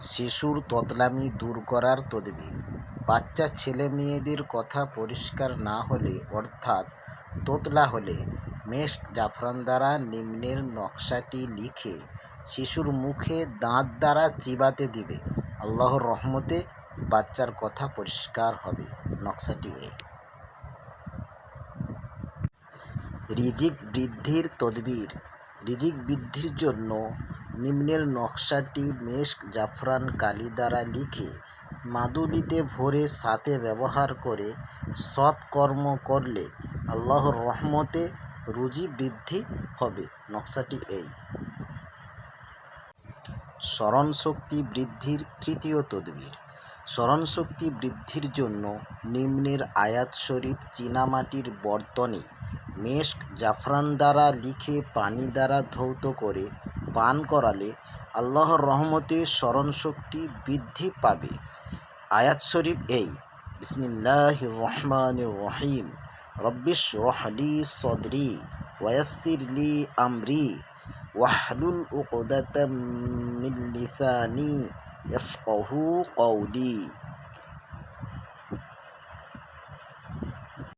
শিশুর তোতলামি দূর করার তদবির বাচ্চা ছেলে মেয়েদের কথা পরিষ্কার না হলে, অর্থাৎ তোতলা হলে মেস্ক জাফরান দ্বারা নিম্নের নকশাটি লিখে শিশুর মুখে দাঁত দ্বারা চিবাতে দিবে। আল্লাহর রহমতে বাচ্চার কথা পরিষ্কার হবে নকশাটি এই রিজিক বৃদ্ধির তদবির। রিজিক বৃদ্ধির জন্য নিম্নের নকশাটি মেস্ক জাফরান কালি দ্বারা লিখে মাদুলিতে ভরে সাথে ব্যবহার করে সৎকর্ম করলে আল্লাহর রহমতে রুজি বৃদ্ধি হবে। নকশাটি এই। স্মরণশক্তি বৃদ্ধির তৃতীয় তদবির। স্মরণশক্তি বৃদ্ধির জন্য নিম্নের আয়াত শরীফ চীনামাটির বর্তনে মেস্ক জাফরান দ্বারা লিখে পানি দ্বারা ধৌত করে পান করালে আল্লাহর রহমতে স্মরণশক্তি বৃদ্ধি পাবে। আয়াত শরীফ এই বিসমিল্লাহ রহমান রহিম। রব্বিশ রহলি সদরি ওয়াসির লি আমরি ওয়াহলুল উকদাতাম মিন লিসানি ইয়াফকাহু